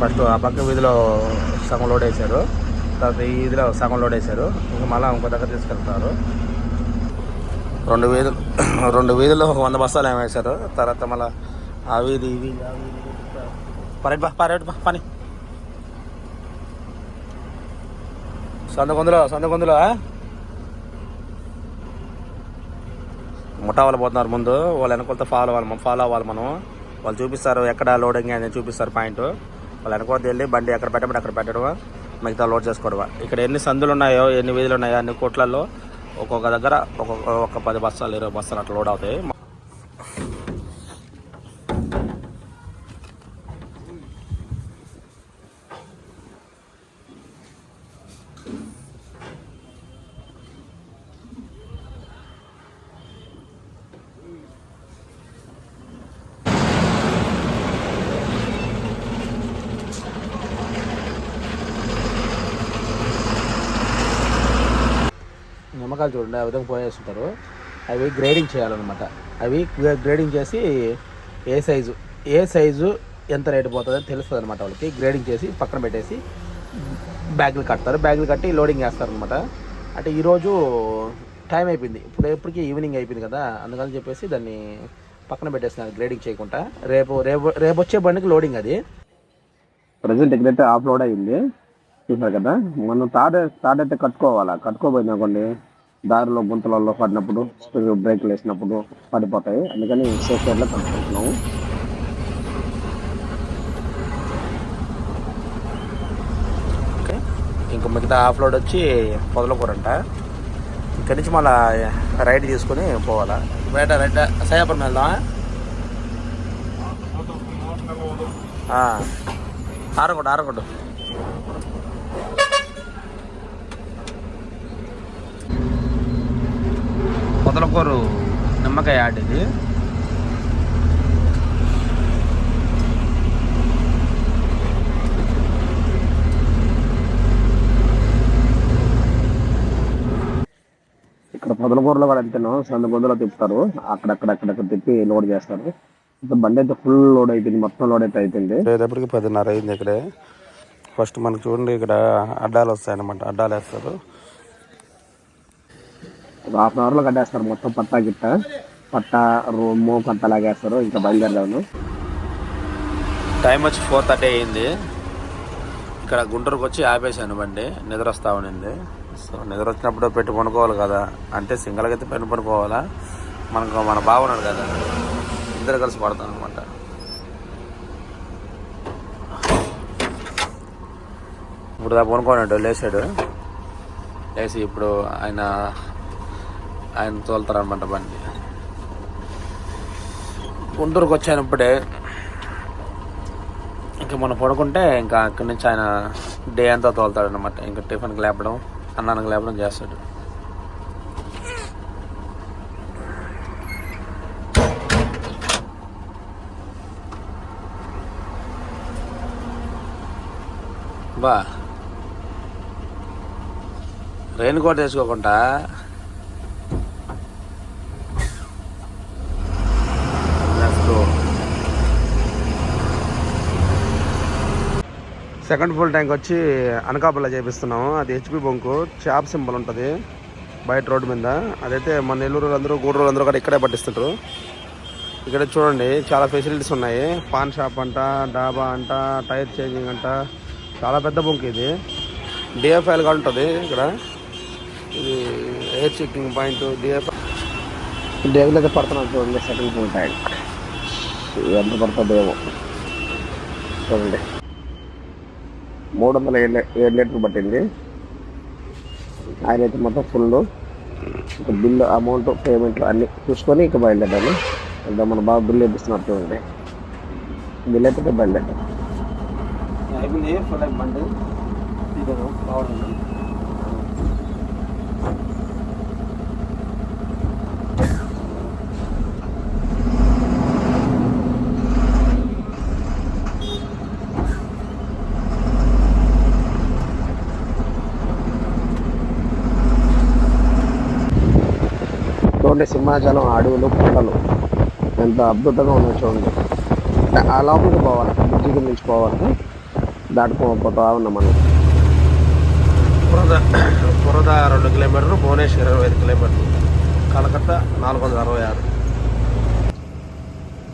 First ఆ పక్క వీధిలో సగం లోడ్ వేశారు. తర్వాత ఈ వీధిలో సగం లోడ్ వేశారు. ఇంకా మళ్ళీ ఇంకో దగ్గర తీసుకెళ్తారు రెండు వీధులు రెండు వీధుల్లో ఒక వంద బస్తాలు ఏమి వేశారు. తర్వాత మళ్ళీ ఆ వీధి ఈ వీధి పరేట్ బా పరేట్ బా పని. సందగొందులో సందగొందులో ముఠా వాళ్ళు పోతున్నారు ముందు. వాళ్ళు వెనకొలతో ఫాలో అవ్వాలి మనం ఫాలో అవ్వాలి మనం. వాళ్ళు చూపిస్తారు ఎక్కడ లోడింగ్ అని చూపిస్తారు పాయింట్ వాళ్ళు వెనకొలతో వెళ్ళి బండి ఎక్కడ పెట్టమని అక్కడ పెట్టడమా? మిగతా లోడ్ చేసుకోవడమా? ఇక్కడ ఎన్ని సందులు ఉన్నాయో ఎన్ని వీధులు ఉన్నాయో అన్ని కోట్లలో ఒక్కొక్క దగ్గర ఒక్కొక్క ఒక పది బస్తాలు ఇరవై బస్తాలు అట్లా లోడ్ అవుతాయి. నిమ్మకాయలు చూడండి ఆ విధంగా పోయేస్తుంటారు అవి గ్రేడింగ్ చేయాలన్నమాట. అవి గ్రేడింగ్ చేసి ఏ సైజు ఏ సైజు ఎంత రేటు పోతుందని తెలుస్తుంది అనమాట వాళ్ళకి. గ్రేడింగ్ చేసి పక్కన పెట్టేసి బ్యాగులు కడతారు. బ్యాగులు కట్టి లోడింగ్ చేస్తారనమాట అంటే ఈరోజు టైం అయిపోయింది. ఇప్పుడు ఎప్పటికీ ఈవినింగ్ అయిపోయింది కదా. అందుకని చెప్పేసి దాన్ని పక్కన పెట్టేస్తున్నారు గ్రేడింగ్ చేయకుండా. రేపు రేపు రేపు వచ్చే బండికి లోడింగ్ అది. ప్రజెంట్ ఎక్కడైతే ఆఫ్ లోడ్ అయింది. చూసారు కదా? మనం తాడే తాడైతే కట్టుకోవాలా? కట్టుకోపోయినా కొన్ని దారిలో గుంతలలో పడినప్పుడు బ్రేక్లు వేసినప్పుడు పడిపోతాయి. అందుకని సేఫ్ సైడ్లో కనుక్కుంటున్నాము ఓకే. ఇంకా మిగతా హాఫ్ లోడ్ వచ్చి పొదలకూరంట. ఇక్కడి నుంచి మళ్ళీ రైడ్ తీసుకొని పోవాలా? బయట రైట్ సయాపురం వెళ్దామా? ఆ. ఆరకొట్టు పొదలకూరు నిమ్మకాయ ఆట ఇది. ఇక్కడ పొదలకూరలో కూడా అంతేనో సంద బొందులో తిప్పుతారు. అక్కడక్కడ అక్కడక్కడ తిప్పి లోడ్ చేస్తారు. బండి అయితే ఫుల్ లోడ్ అయిపోయింది మొత్తం లోడ్ అయితే అయిపోయింది. రేపటికి పదిన్నర అయింది ఇక్కడే. ఫస్ట్ మనకు చూడండి ఇక్కడ అడ్డాలు వస్తాయన్నమాట అడ్డాలు వేస్తారు. హాఫ్ అన్ అవర్లో కట్టేస్తారు మొత్తం పట్టా గిట్ట. పట్టా రూము కొంత లాగేస్తారు ఇంకా బయలుదేరదాను టైం వచ్చి ఫోర్ థర్టీ అయింది. ఇక్కడ గుంటూరుకు వచ్చి ఆపేసాను బండి నిద్ర వస్తా ఉండింది. సో నిద్ర వచ్చినప్పుడు పెట్టి పనుకోవాలి కదా. అంటే సింగల్గా అయితే పెట్టి పనుకోవాలా? మనకు మన బాగున్నాడు కదా. ఇద్దరు కలిసి పడతాం అనమాట ఇప్పుడు దా పనుకోనాడు లేచాడు. లేచి ఇప్పుడు ఆయన ఆయన తోలుతారనమాట బండి. గుంటూరుకు వచ్చానప్పుడే ఇంకా మనం పడుకుంటే ఇంకా అక్కడి నుంచి ఆయన డే అంతా తోలుతాడు అనమాట ఇంకా టిఫిన్కి లేపడం అన్నానికి లేపడం చేస్తాడు. బా. రెయిన్ కోట్ వేసుకోకుండా సెకండ్ ఫుల్ ట్యాంక్ వచ్చి అనకాపల్లి చేపిస్తున్నాము. అది హెచ్పి బొంకు చాప్ సింబల్ ఉంటుంది బయట రోడ్డు మీద. అదైతే మన నెల్లూరు అందరూ గూడూరు అందరూ కూడా ఇక్కడే పట్టిస్తుంటారు. ఇక్కడ చూడండి చాలా ఫెసిలిటీస్ ఉన్నాయి. పాన్ షాప్ అంట డాబా అంట టైర్ చేంజింగ్ అంట. చాలా పెద్ద బొంకు ఇది. డిఎఫ్ఐల్ ఉంటుంది ఇక్కడ. ఇది air checking point D F devil అయితే పడుతున్నాడు చూడండి సెకండ్ ఫుల్ ట్యాంక్. ఎంత పడుతుందేమో చూడండి. మూడు వందల ఏడు ఏడు లీటర్లు పట్టింది. ఆయన అయితే మొత్తం ఫుల్ ఇక బిల్లు అమౌంట్ పేమెంట్ అన్ని చూసుకొని ఇక బయలుదేరాను ఇంకా మన బాబు బిల్లు ఇప్పిస్తున్నారు చూడండి. బిల్ అయితే బయలుదేరాను అయిపోయింది బండి చూడండి సింహాచలం అడవులు కొండలు. ఎంత అద్భుతంగా ఉన్నాయి చూడండి. ఆ లోపలికి పోవాలి. బ్రిడ్జి కింద నుంచి పోవాలి. దాటుకోకపోతా ఉన్నాం మనం. పురద పురద రెండు కిలోమీటర్లు భువనేశ్వర్ ఇరవై ఐదు కిలోమీటర్లు. కలకత్తా నాలుగు వందల అరవై ఆరు.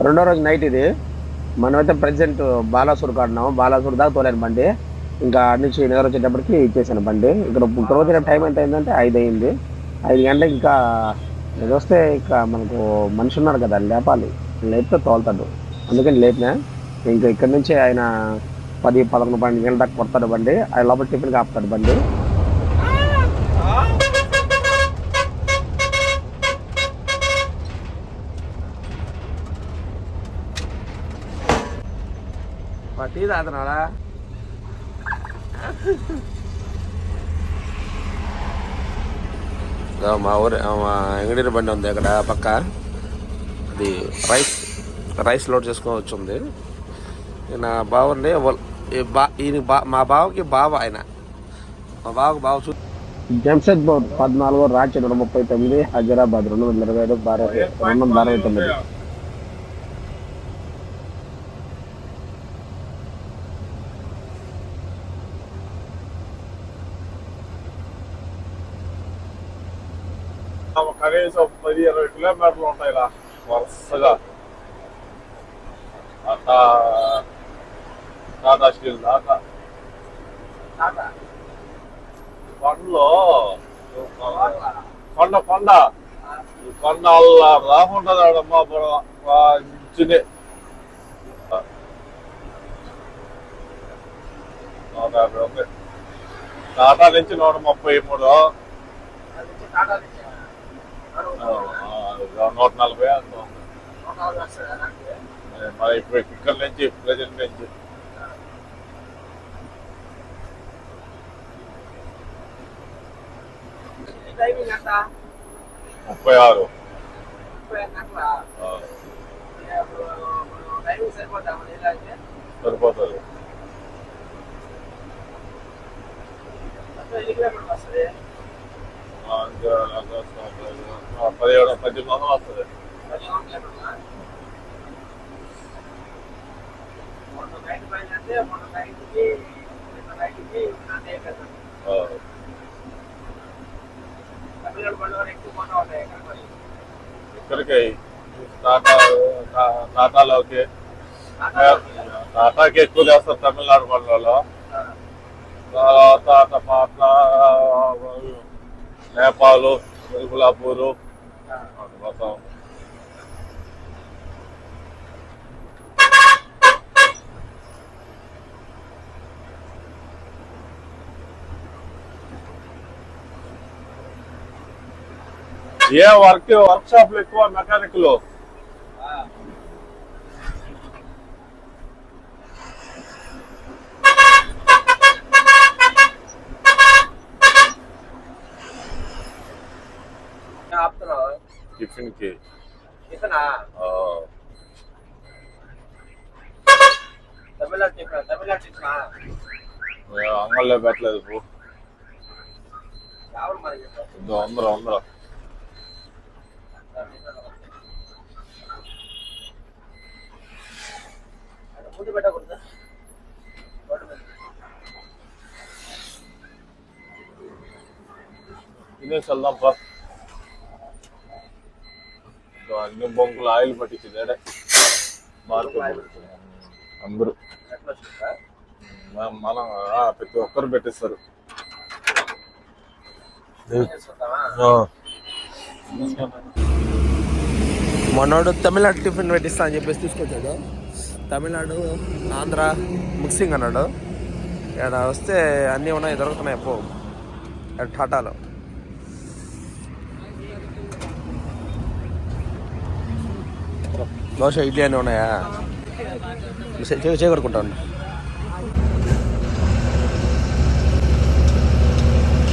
రెండో రోజు నైట్ ఇది. మనమైతే ప్రజెంట్ బాలాసూర్ కాడున్నాము బాలాసూర్ దాకా తోలేను బండి. ఇంకా అటు నుంచి నిద్ర వచ్చేటప్పటికి ఇచ్చేసాను బండి. ఇక్కడ వచ్చిన టైం ఎంత అయిందంటే ఐదు అయింది. ఐదు గంటలకు ఇంకా ఇది వస్తే ఇక మనకు మనిషి ఉన్నారు కదా లేపాలి. లేపితే తోలుతాడు. అందుకని లేపినా ఇంకా ఇక్కడ నుంచి ఆయన పది పదకొండు పన్నెండు గంటల దాకా కొడతాడు బండి. ఆయన లోపల టిఫిన్ ఆపుతాడు బండి. టీ తాగుతున్నాడా? మా ఊరి మా ఎంగడీరి బండి ఉంది అక్కడ పక్క. అది రైస్ రైస్ లోడ్ చేసుకోవచ్చు ఉంది. నా బావండి ఈ బా ఈయన బా మా బావకి బావ ఆయన. మా బావకు బావ చూ జంషెద్పూర్ పద్నాలుగు రాంచీ రెండు ముప్పై తొమ్మిది హైదరాబాద్ రెండు వందల ఇరవై ఐదు భారత రెండు వందల అరవై తొమ్మిది కనీసం పది ఇరవై కిలోమీటర్లు ఉంటాయి రా వరుసగా. టాటా స్టీల్ దాకా కొండలో కొండ కొండ కొండ అల్లా రాకుంటుంది ఆడమ్మా ఇచ్చినే నూట యాభై ఉంది. టాటా నుంచి నూట ముప్పై మూడు. ఆ, నూట నలభై అంత మరి ఇప్పుడు ఇక్కడ నుంచి ప్రజెంట్ నుంచి. ముప్పై ఆరు. సరిపోతుంది. ఆ, పదిహేడు పద్దెనిమిది వందలు వస్తుంది ఇక్కడికి టాటా టాటాలోకి టాటాకి ఎక్కువ చేస్తారు తమిళనాడు పండ్లలో తర్వాత అట్ట నేపాలు తిరుమలాపూరు అటు ఏ వర్క్ వర్క్ షాప్లు ఎక్కువ మెకానిక్లు? టిఫిన్కి ఆ, ఏ అంగల్లో పెట్టలేదు పో వందరు వందరు తినేసి వెళ్దాం పా. ఇదో అన్ని బొంకులు ఆయిల్ పట్టించింది. మార్కెట్ అందరూ. మనం- ప్రతి ఒక్కరు పెట్టిస్తారు. మనోడు తమిళనాడు టిఫిన్ పెట్టిస్తా అని చెప్పేసి తీసుకొచ్చాడు. తమిళనాడు ఆంధ్ర మిక్సింగ్ అన్నాడు. ఇక్కడ వస్తే అన్నీ ఉన్నాయి దొరుకుతున్నాయి పో. టాటాలో. దోశ ఇడ్లీ అన్నీ ఉన్నాయా? చేయగొడుకుంటాను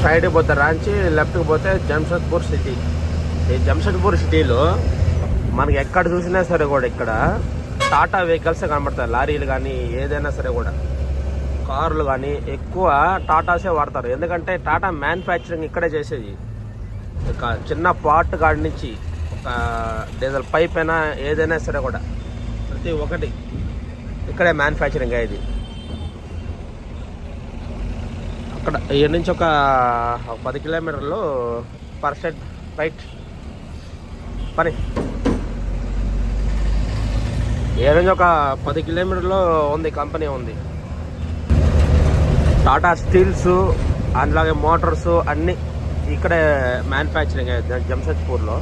సైడ్ పోతే రాంచి లెఫ్ట్కి పోతే జంషద్పూర్ సిటీ ఈ జంషద్పూర్ సిటీలో మనకి ఎక్కడ చూసినా సరే కూడా ఇక్కడ టాటా వెహికల్స్ కనబడతాయి. లారీలు కానీ ఏదైనా సరే కూడా. కార్లు కానీ ఎక్కువ టాటాసే వాడతారు. ఎందుకంటే టాటా మ్యానుఫ్యాక్చరింగ్ ఇక్కడే చేసేది. చిన్న పార్ట్ కాడి నుంచి డీజిల్ పైప్ అయినా ఏదైనా సరే కూడా ప్రతి ఒక్కటి ఇక్కడే మ్యానుఫ్యాక్చరింగ్ అయ్యేది. అక్కడ ఇక్కడ నుంచి ఒక పది కిలోమీటర్లు పర్ సైడ్ రైట్ పని. ఏ నుంచి ఒక పది కిలోమీటర్లో ఉంది కంపెనీ ఉంది. టాటా స్టీల్స్ అలాగే మోటార్స్ అన్నీ ఇక్కడే మ్యానుఫ్యాక్చరింగ్ అయ్యింది జంషెడ్పూర్లో.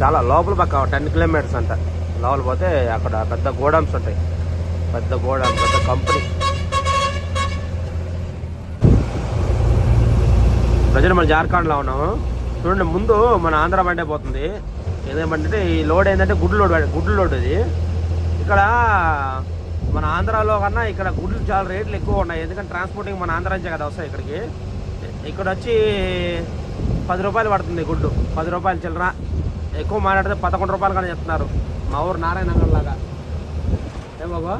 చాలా లోపల పక్క టెన్ కిలోమీటర్స్ అంట. లోపల పోతే అక్కడ పెద్ద గోడౌన్స్ ఉంటాయి. పెద్ద గోడౌన్ పెద్ద కంపెనీ. ప్రజలు మన జార్ఖండ్లో ఉన్నాము. చూడండి ముందు మన ఆంధ్ర బండే పోతుంది. ఏదేమంటే ఈ లోడ్ ఏంటంటే గుడ్లు లోడ్ గుడ్లు లోడ్ ఇది ఇక్కడ మన ఆంధ్రాలో కన్నా ఇక్కడ గుడ్లు చాలా రేట్లు ఎక్కువ ఉన్నాయి. ఎందుకంటే ట్రాన్స్పోర్టింగ్ మన ఆంధ్ర నుంచే కదా వస్తాయి ఇక్కడికి. ఇక్కడ వచ్చి పది రూపాయలు పడుతుంది గుడ్డు. పది రూపాయలు చిల్లర. ఎక్కువ మాట్లాడితే పదకొండు రూపాయలు కానీ చెప్తున్నారు. మా ఊరు నారాయణ లాగా. ఏం బాబు?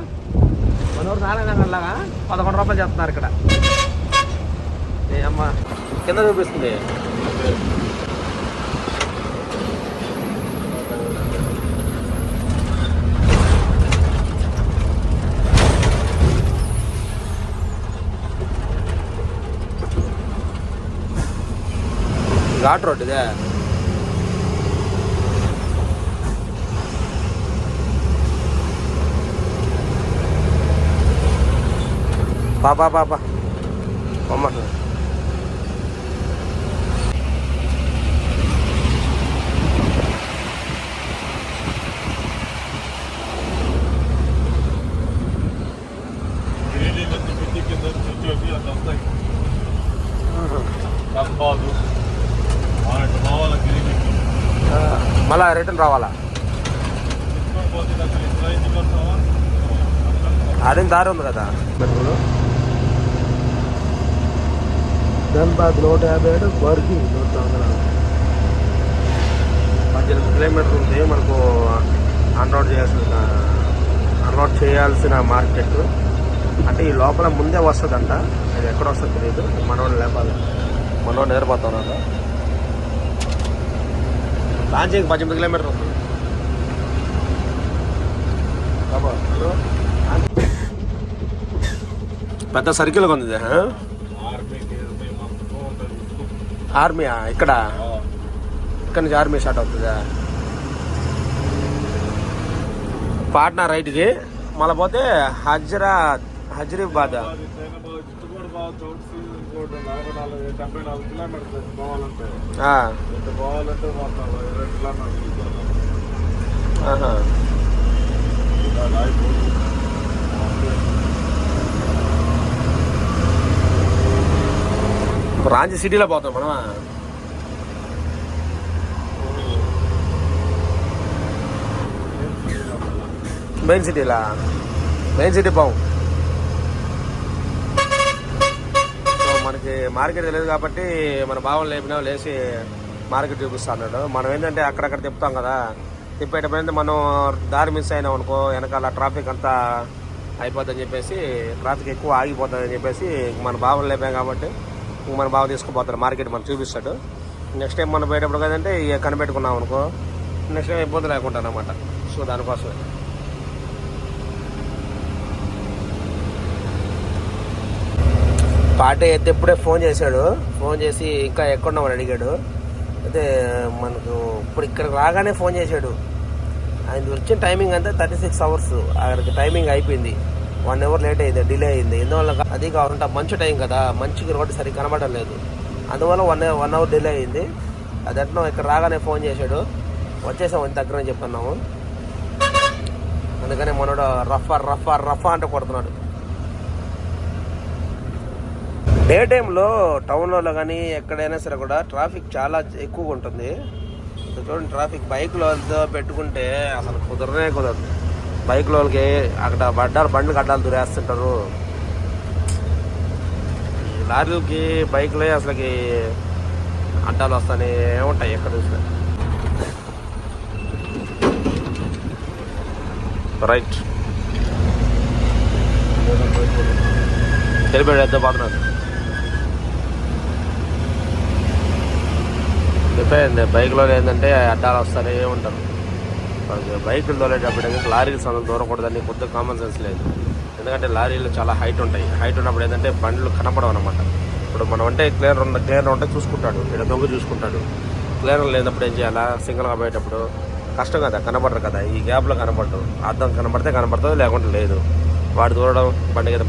మన ఊరు నారాయణ లాగా? పదకొండు రూపాయలు చెప్తున్నారు ఇక్కడ. ఏ అమ్మా కింద చూపిస్తుంది. ఘాట్ రోడ్ ఇదే పాపా పాపా అమ్మ గిరిజీ నుంచి మిట్టి కింద నుంచి వచ్చేసి అదంతా కంబాలు అలాంటి మావాల గిరిజీకి మళ్ళా రిటర్న్ రావాలా? అదే దారి ఉంది కదా. ధన్బాద్ నూట యాభై ఏడు బర్కి నూట వందల పద్దెనిమిది కిలోమీటర్లు ఉంది. మనకు అన్రోడ్ చేయాల్సిన అన్రోడ్ చేయాల్సిన మార్కెట్. అంటే ఈ లోపల ముందే వస్తుందంట. అది ఎక్కడ వస్తుందో తెలియదు మనోడు లేపాలి. మనోడు నేర్పోతున్నాడు లాంచింగ్ పద్దెనిమిది కిలోమీటర్లు ఉంది పెద్ద సర్కిల్గా ఉంది ఇది, ఆ? ఆర్మీకి మేము అంతా ఉంటుంది ఆర్మీ ఇక్కడ? ఇక్కడ నుంచి ఆర్మీ స్టార్ట్ అవుతుందా? పాట్నా రైట్కి. మళ్ళీ పోతే హజరా హజరీబాద్. అది సైనాబాద్ చిత్తూరు బాగా చోటు సీజన్ కూడా నలభై నాలుగు డెబ్బై నాలుగు కిలోమీటర్లు పోవాలంటే ఆ, ఎంత పోవాలంటే మొత్తం ఇరవై కిలోమీటర్లు పోవాలి. ఆహా. అది అయిపోతుంది. రాంచి సిటీలో పోతాం మనం మెయిన్ సిటీలా? మెయిన్ సిటీ పోం. సో మనకి మార్కెట్ తెలియదు కాబట్టి మన భావం లేపినా లేచి మార్కెట్ చూపిస్తా అన్నాడు. మనం ఏంటంటే అక్కడక్కడ తిప్పుతాం కదా. తిప్పేటప్పుడు మనం దారి మిస్ అయినాం అనుకో వెనకాల ట్రాఫిక్ అంతా అయిపోద్దని చెప్పేసి ట్రాఫిక్ ఎక్కువ ఆగిపోతుందని చెప్పేసి మన భావం లేపాం కాబట్టి మన బాగా తీసుకుపోతాడు మార్కెట్ మనం చూపిస్తాడు. నెక్స్ట్ టైం మనం పోయేటప్పుడు కదంటే ఇక కనిపెట్టుకున్నాం అనుకో నెక్స్ట్ టైం ఇబ్బంది లేకుండా అనమాట సో దానికోసమే. పాట అయితే ఇప్పుడే ఫోన్ చేశాడు. ఫోన్ చేసి ఇంకా ఎక్కడున్నామని అడిగాడు. అయితే మనకు ఇప్పుడు ఇక్కడికి రాగానే ఫోన్ చేశాడు. ఆయన వచ్చిన టైమింగ్ అంతా థర్టీ సిక్స్ అవర్స్ అక్కడికి టైమింగ్ అయిపోయింది. వన్ అవర్ లేట్ అయింది డిలే అయింది. ఎందువల్ల అది కాకుండా మంచి టైం కదా మంచిగా రోడ్డు సరిగ్గా కనబడడం లేదు. అందువల్ల వన్ వన్ అవర్ డిలే అయింది. అది ఎట్లా ఇక్కడ రాగానే ఫోన్ చేశాడు. వచ్చేసాం ఇంత దగ్గర అని చెప్తున్నాము. అందుకని మనోడు రఫా రఫా రఫా అంటే కొడుతున్నాడు. డే టైంలో టౌన్లో కానీ ఎక్కడైనా సరే కూడా ట్రాఫిక్ చాలా ఎక్కువగా ఉంటుంది. చూడండి ట్రాఫిక్ బైక్లో పెట్టుకుంటే అసలు కుదరనే కుదరదు. బైక్లోకి అక్కడ బడ్డాలు బండ్లు అడ్డాలు దూరేస్తుంటారు. లారీలకి బైక్లే అసలుకి అడ్డాలు వస్తానే ఉంటాయి ఎక్కడ చూసినా. రైట్. తెలిపాడు ఎంత పోతున్నాడు చెప్పండి బైక్లో ఏంటంటే అడ్డాలు వస్తానే ఉంటారు. బైకులు తోలేటప్పుడు లారీలు సందం దూరకూడదని కొద్దిగా కామన్ సెన్స్ లేదు. ఎందుకంటే లారీలు చాలా హైట్ ఉంటాయి. హైట్ ఉన్నప్పుడు ఏంటంటే బండ్లు కనపడవు అనమాట ఇప్పుడు మనం అంటే క్లియర్ ఉన్న క్లియర్ ఉంటే చూసుకుంటాడు. ఇక్కడ దొంగ చూసుకుంటాడు. క్లియర్ లేనప్పుడు ఏం చేయాలా? సింగిల్గా పోయేటప్పుడు కష్టం కదా కనపడరు కదా. ఈ గ్యాప్లో కనపడదు. అర్థం కనపడితే కనపడుతుంది లేకుంటే లేదు. వాడు దూరడం బండి కదా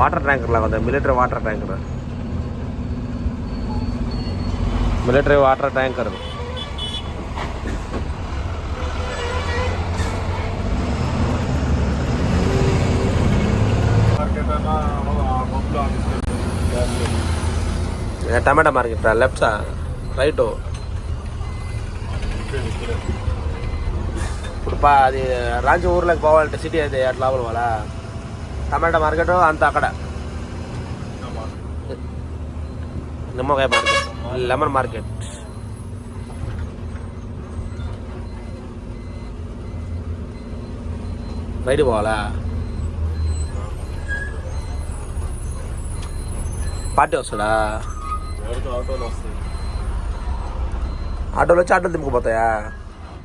వాటర్ ట్యాంకర్ లాగా ఉంది. Military water tanker military water tanker market అయినా ఆ పంపులో తీసుకెళ్ళి టమాటా మార్కెట్ లెఫ్ట్ రైట్ ఇప్పుడు పా అది రాంచి ఊర్లోకి పోవాలంటే సిటీ అయితే అట్లా లోపల వాళ్ళ టమాటా మార్కెట్ అంతా అక్కడ నిమ్మకాయ మార్కెట్ లెమన్ మార్కెట్ బయట పోవాలా పార్టీ వస్తాడా ఎవరితో ఆటోలు ఆటోలో వచ్చి ఆటోలు దింపుకుపోతాయా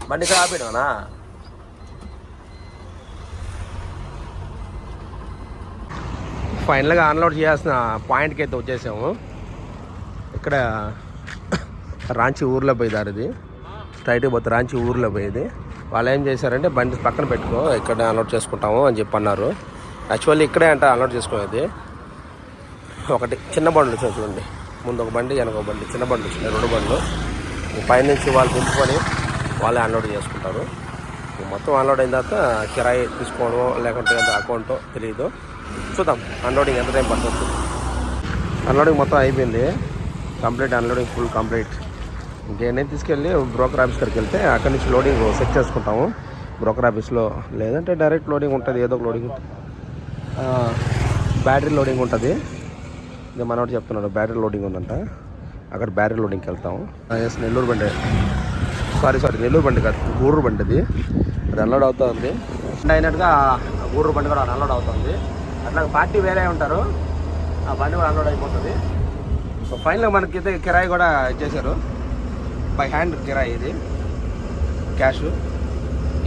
బండి ఇక్కడ ఆపినానా ఫైనల్గా అన్లోడ్ చేయాల్సిన పాయింట్కి అయితే వచ్చేసాము. ఇక్కడ రాంచి ఊర్లో పోయేదారు ఇది. స్ట్రైట్గా పోతే రాంచి ఊర్లో పోయేది. వాళ్ళు ఏం చేశారంటే బండి పక్కన పెట్టుకో ఇక్కడ అన్లోడ్ చేసుకుంటాము అని చెప్పి అన్నారు యాక్చువల్లీ ఇక్కడే అంట అన్లోడ్ చేసుకునేది ఒకటి చిన్న బండ్లు చూడండి. ముందు ఒక బండి వెనక ఒక బండి చిన్న బండ్లు వచ్చినాయి రెండు బండ్లు. పైనుంచి వాళ్ళు దింపుకొని వాళ్ళే అన్లోడ్ చేసుకుంటారు. మొత్తం అన్లోడ్ అయిన తర్వాత కిరాయి తీసుకోవడం లేకుంటే ఎంత అకౌంటో తెలియదు చూద్దాం అన్లోడింగ్ ఎంత టైం పడుతుంది? అన్లోడింగ్ మొత్తం అయిపోయింది. Complete unloading full complete. ఇంకేమైనా తీసుకెళ్ళి బ్రోకర్ ఆఫీస్ దగ్గరికి వెళ్తే అక్కడి నుంచి లోడింగ్ సెట్ చేసుకుంటాము. బ్రోకర్ ఆఫీస్లో లేదంటే డైరెక్ట్ లోడింగ్ ఉంటుంది ఏదో ఒక లోడింగ్. బ్యాటరీ లోడింగ్ ఉంటుంది. ఇది మనోడు చెప్తున్నాడు బ్యాటరీ లోడింగ్ ఉందంట. అక్కడ బ్యాటరీ లోడింగ్కి వెళ్తాము ఎస్ నెల్లూరు బండి. సారీ సారీ నెల్లూరు బండి కాదు గూడూరు బండి అది అది అన్లోడ్ అవుతుంది. ఉంది అయినట్టుగా ఆ గూడూరు బండి కూడా అన్లోడ్ అవుతుంది. అట్లా పార్టీ వేరే ఉంటారు. ఆ బండి కూడా అన్లోడ్ అయిపోతుంది. సో ఫైనల్గా మనకి అయితే కిరాయి కూడా ఇచ్చేసారు బై హ్యాండ్ కిరాయి ఇది. క్యాష్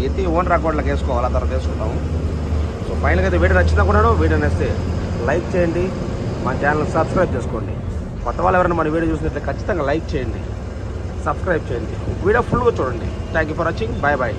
ఇది ఓనర్ అకౌంట్లోకి వేసుకోవాలి ఆ తర్వాత వేసుకుంటాము సో ఫైనల్గా అయితే వీడియో నచ్చిందా కూడా వీడియో నచ్చితే లైక్ చేయండి. మా ఛానల్ సబ్స్క్రైబ్ చేసుకోండి. కొత్త వాళ్ళు ఎవరైనా మన వీడియో చూసినట్లయితే ఖచ్చితంగా లైక్ చేయండి. సబ్స్క్రైబ్ చేయండి. వీడియో ఫుల్గా చూడండి. Thank you for watching bye bye